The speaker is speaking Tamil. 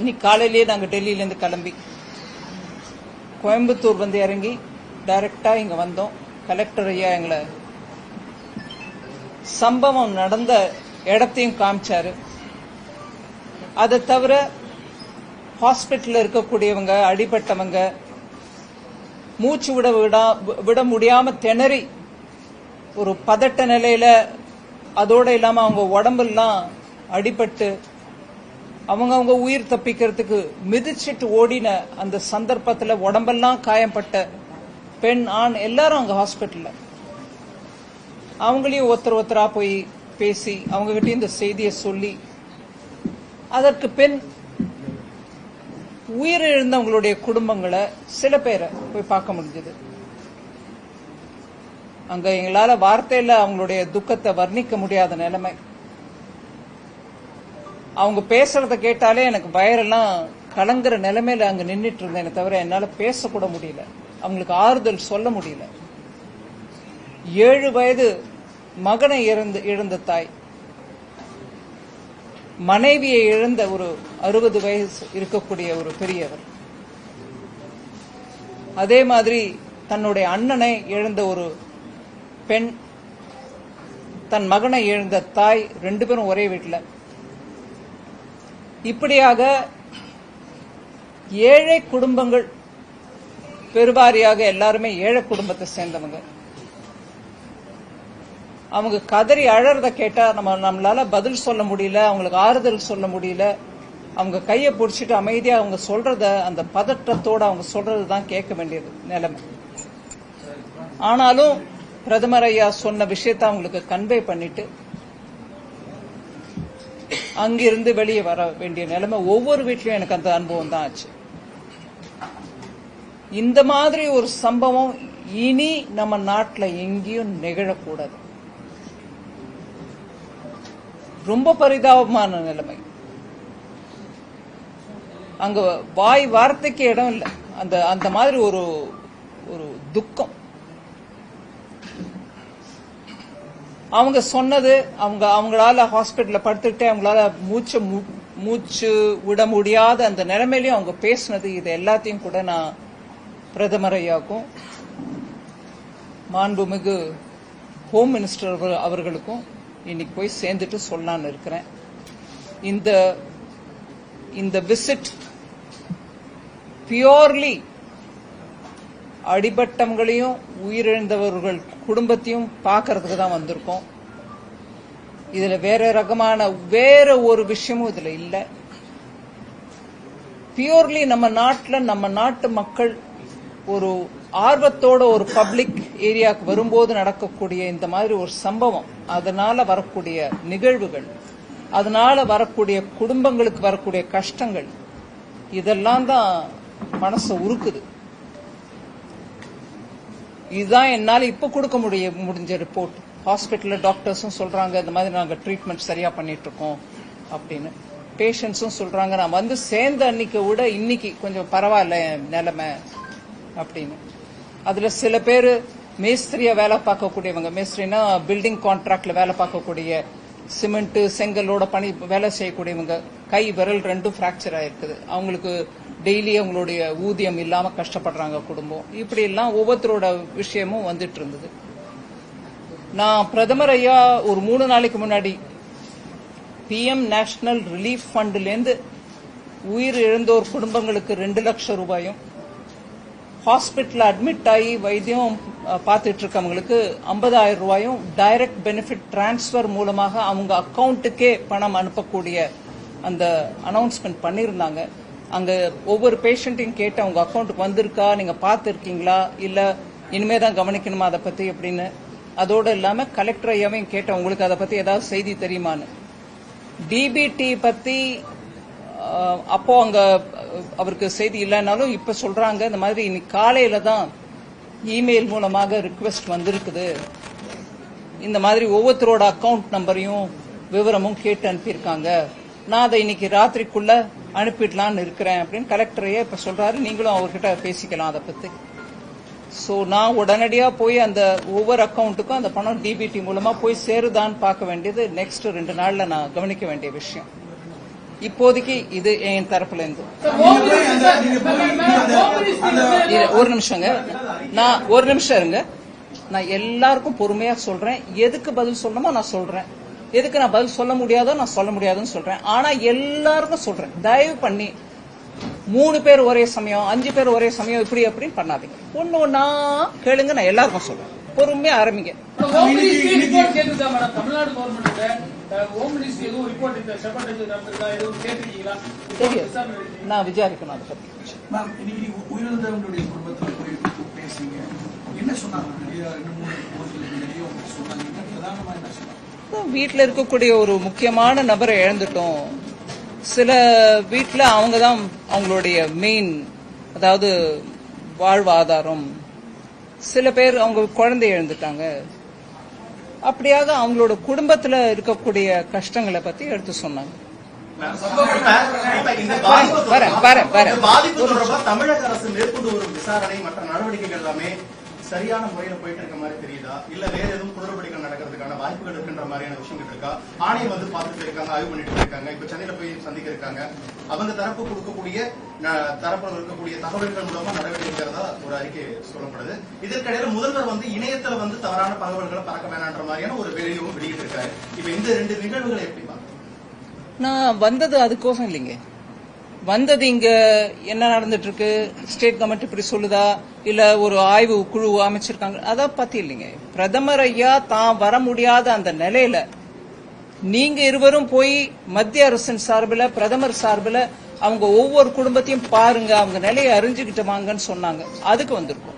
இன்னைக்கு காலையிலேயே நாங்கள் டெல்லியிலேருந்து கிளம்பி. கோயம்புத்தூர் வந்து இறங்கி டைரக்டாக இங்கே வந்தோம். கலெக்டர் ஐயா எங்களை சம்பவம் நடந்த இடத்தையும் காமிச்சாரு. அதை தவிர ஹாஸ்பிட்டலில் இருக்கக்கூடியவங்க அடிபட்டவங்க மூச்சு விட விடா விட முடியாம திணறி ஒரு பதட்ட நிலையில அதோட இல்லாம அவங்க உடம்பெல்லாம் அடிபட்டு அவங்க அவங்க உயிர் தப்பிக்கிறதுக்கு மிதிச்சிட்டு ஓடின அந்த சந்தர்ப்பத்தில் உடம்பெல்லாம் காயப்பட்ட பெண் ஆண் எல்லாரும் அங்க ஹாஸ்பிட்டல்ல அவங்களையும் ஒருத்தர் ஒருத்தரா போய் பேசி அவங்க கிட்ட இந்த செய்தியை சொல்லி அதற்கு பின் உயிரிழந்தவங்களுடைய குடும்பங்களை சில பேரை போய் பார்க்க முடிஞ்சது. அங்க எங்களால வார்த்தையில அவங்களுடைய துக்கத்தை வர்ணிக்க முடியாத நிலைமை. அவங்க பேசுறத கேட்டாலே எனக்கு வயரெல்லாம் கலங்குற நிலைமையில அங்க நின்றுட்டு இருந்தேனே தவிர என்னால பேசக்கூட முடியல. அவங்களுக்கு ஆறுதல் சொல்ல முடியல. ஏழு வயது மகனை இழந்து இழந்த தாய். மனைவியை இழந்த ஒரு அறுபது வயசு இருக்கக்கூடிய ஒரு பெரியவர். அதே மாதிரி தன்னுடைய அண்ணனை இழந்த ஒரு பெண் தன் மகனை இழந்த தாய் ரெண்டு பேரும் ஒரே வீட்டில் இப்படியாக ஏழை குடும்பங்கள் பெருவாரியாக எல்லாருமே ஏழை குடும்பத்தை சேர்ந்தவங்க. அவங்க கதறி அழறத கேட்டா நம்ம நம்மளால பதில் சொல்ல முடியல அவங்களுக்கு ஆறுதல் சொல்ல முடியல. அவங்க கையை பிடிச்சிட்டு அமைதியா அவங்க சொல்றத அந்த பதற்றத்தோட அவங்க சொல்றது தான் கேட்க வேண்டியது நிலைமை. ஆனாலும் பிரதமர் ஐயா சொன்ன விஷயத்த அவங்களுக்கு கன்வே பண்ணிட்டு அங்கிருந்து வெளியே வர வேண்டிய நிலைமை ஒவ்வொரு வீட்லயும் எனக்கு அந்த அனுபவம் தான் ஆச்சு. இந்த மாதிரி ஒரு சம்பவம் இனி நம்ம நாட்டில் எங்கேயும் நிகழக்கூடாது. ரொம்ப பரிதாபமான நிலைமை. அங்க வாய் வார்த்தைக்கு இடம் இல்லை. அந்த அந்த மாதிரி ஒரு ஒரு துக்கம். அவங்க சொன்னது அவங்க அவங்களால ஹாஸ்பிட்டல்ல படுத்துக்கிட்டே அவங்களால மூச்சு மூச்சு விட முடியாத அந்த நிலைமையிலையும் அவங்க பேசினது இது எல்லாத்தையும் கூட நான் பிரதமர் ஐயாக்கும் மாண்புமிகு ஹோம் மினிஸ்டர் அவர்- அவர்களுக்கும் இன்னைக்கு போய் சேர்ந்துட்டு சொல்லலான்னு இருக்கிறேன். இந்த இந்த விசிட் பியோர்லி அடிபட்டவங்களையும் உயிரிழந்தவர்கள் குடும்பத்தையும் பார்க்கறதுக்கு தான் வந்திருக்கோம். இதுல வேற ரகமான வேற ஒரு விஷயமும் இதுல இல்லை. பியூர்லி நம்ம நாட்டில் நம்ம நாட்டு மக்கள் ஒரு ஆர்வத்தோட ஒரு பப்ளிக் ஏரியாவுக்கு வரும்போது நடக்கக்கூடிய இந்த மாதிரி ஒரு சம்பவம் அதனால வரக்கூடிய நிகழ்வுகள் அதனால வரக்கூடிய குடும்பங்களுக்கு வரக்கூடிய கஷ்டங்கள் இதெல்லாம் தான் மனசை உருக்குது. இதுதான் என்னால இப்ப கொடுக்க முடிய முடிஞ்ச ரிப்போர்ட் ஹாஸ்பிட்டல்ல டாக்டர்ஸும் சொல்றாங்க இந்த மாதிரி நாங்க ட்ரீட்மெண்ட் சரியா பண்ணிட்டு இருக்கோம் அப்படின்னு. பேஷண்ட்ஸும் சொல்றாங்க நான் வந்து சேர்ந்த அன்னைக்கு விட இன்னைக்கு கொஞ்சம் பரவாயில்ல நிலைமை அப்படின்னு. அதுல சில பேர் மேஸ்திரியா வேலை பார்க்கக்கூடியவங்க மேஸ்திரினா பில்டிங் கான்ட்ராக்ட்ல வேலை பார்க்கக்கூடிய சிமெண்ட் செங்கலோட பணி வேலை செய்யக்கூடியவங்க கை விரல் ரெண்டும் ஃப்ராக்சர் ஆயிருக்குது. அவங்களுக்கு டெய்லி அவங்களுடைய ஊதியம் இல்லாம கஷ்டப்படுறாங்க குடும்பம். இப்படி எல்லாம் ஒவ்வொருத்தரோட விஷயமும் வந்துட்டு இருந்தது நான் பிரதமர் ஐயா ஒரு மூணு நாளைக்கு முன்னாடி பிஎம் நேஷனல் ரிலீஃப் ஃபண்ட்லேருந்து உயிர் இழந்தோர் குடும்பங்களுக்கு ரெண்டு லட்சம் ரூபாயும் ஹாஸ்பிட்டல் அட்மிட் ஆகி வைத்தியம் பார்த்துட்டு இருக்கவங்களுக்கு ஐம்பதாயிரம் ரூபாயும் டைரக்ட் பெனிஃபிட் டிரான்ஸ்ஃபர் மூலமாக அவங்க அக்கவுண்ட்டுக்கே பணம் அனுப்பக்கூடிய அந்த அனௌன்ஸ்மெண்ட் பண்ணியிருந்தாங்க. அங்க ஒவ்வொரு பேஷண்ட்டையும் கேட்டு அவங்க அக்கௌண்ட்டுக்கு வந்திருக்கா? நீங்க பார்த்துருக்கீங்களா? இல்ல இனிமே தான் கவனிக்கணுமா அதை பத்தி அப்படின்னு? அதோடு இல்லாம கலெக்டர் ஐயாவையும் கேட்டேன். உங்களுக்கு அதை பத்தி ஏதாவது செய்தி தெரியுமான்னு. டிபிடி பத்தி அப்போ அங்க அவருக்கு செய்தி இல்லைனாலும் இப்ப சொல்றாங்க. இந்த மாதிரி இன்னைக்கு காலையில தான் இமெயில் மூலமாக ரிக்வெஸ்ட் வந்திருக்குது. இந்த மாதிரி ஒவ்வொருத்தரோட அக்கவுண்ட் நம்பரையும் விவரமும் கேட்டு அனுப்பியிருக்காங்க. நான் அதை இன்னைக்கு ராத்திரிக்குள்ள அனுப்பிடலாம்னு இருக்கிறேன் அப்படின்னு கலெக்டரையே இப்ப சொல்றாரு. நீங்களும் அவர்கிட்ட பேசிக்கலாம் அதை பத்தி. சோ நான் உடனடியா போய் அந்த ஒவ்வொரு அக்கவுண்ட்டுக்கும் அந்த பணம் டிபிடி மூலமா போய் சேருதான்னு பார்க்க வேண்டியது நெக்ஸ்ட் ரெண்டு நாள்ல நான் கவனிக்க வேண்டிய விஷயம். இப்போதைக்கு இது என் தரப்புல இருந்து. ஒரு நிமிஷங்க. நான் ஒரு நிமிஷம் இருங்க. நான் எல்லாருக்கும் பொறுமையா சொல்றேன். எதுக்கு பதில் சொல்லணுமோ நான் சொல்றேன். எதுக்கு நான் பதில் சொல்ல முடியாதோ நான் சொல்ல முடியாதுன்னு சொல்றேன். ஆனா எல்லாருக்கும் சொல்றேன். தயவு பண்ணி மூணு பேர் ஒரே சமயம் அஞ்சு பேர் ஒரே சமயம் இப்படி அப்படின்னு பண்ணாதீங்க. ஒண்ணு ஒண்ணா கேளுங்க நான் எல்லாருக்கும் சொல்றேன். பொறுமையா ஆரம்பிங்க. தெரியும். நான் விசாரிக்கணும் அதை பத்தி. உயிரிழந்தவங்களுடைய குடும்பத்துல போய் என்ன சொன்னாங்க? வீட்டில் இருக்கக்கூடிய ஒரு முக்கியமான நபரை இழந்துட்டோம். சில வீட்டில் அவங்க தான் அவங்களுடைய மெயின் அதாவது வாழ்வாதாரம். சில பேர் அவங்க குழந்தை இழந்துட்டாங்க. அப்படியாக அவங்களோட குடும்பத்துல இருக்கக்கூடிய கஷ்டங்களை பத்தி எடுத்து சொன்னாங்க. தமிழக அரசு மேற்கொண்டு வரும் விசாரணை மற்ற நடவடிக்கைகள் எல்லாமே சரியான முறையில போயிட்டு இருக்க மாதிரி தெரியுதா? இல்ல வேற எதுவும் குளறுபடிகள் நடக்கிறதுக்கான வாய்ப்புகள் இருக்கின்ற மாதிரியான விஷயங்கள் இருக்கா? ஆணையம் வந்து பார்த்துட்டு இருக்காங்க ஆய்வு பண்ணிட்டு இருக்காங்க இப்ப சென்னையில போய் சந்திக்க இருக்காங்க. அவங்க தரப்பு கொடுக்கக்கூடிய ந- தரப்புல இருக்கக்கூடிய தகவல்கள் மூலமா நடவடிக்கை இருக்கிறதா ஒரு அறிக்கை சொல்லப்படுது. இதற்கிடையில முதல்வர் வந்து இணையத்துல வந்து தவறான தகவல்களை பறக்க வேணான்ற மாதிரியான ஒரு வெளியும் வெளியிட்டு இருக்காரு இப்ப இந்த ரெண்டு நிகழ்வுகளை எப்படி பார்க்கணும் நான் வந்தது அதுக்கோசம் இல்லைங்க. வந்தது இங்க என்ன நடந்துட்டு இருக்கு ஸ்டேட் கவர்மெண்ட் இப்படி சொல்லுதா? இல்ல ஒரு ஆய்வு குழு அமைச்சிருக்காங்க? அதை பத்தி இல்லைங்க. பிரதமர் ஐயா தான் வர முடியாத அந்த நிலையில நீங்க இருவரும் போய் மத்திய அரசின் சார்பில் பிரதமர் சார்பில் அவங்க ஒவ்வொரு குடும்பத்தையும் பாருங்க. அவங்க நிலையை அறிஞ்சுக்கிட்டு வாங்கன்னு சொன்னாங்க. அதுக்கு வந்திருக்கும்.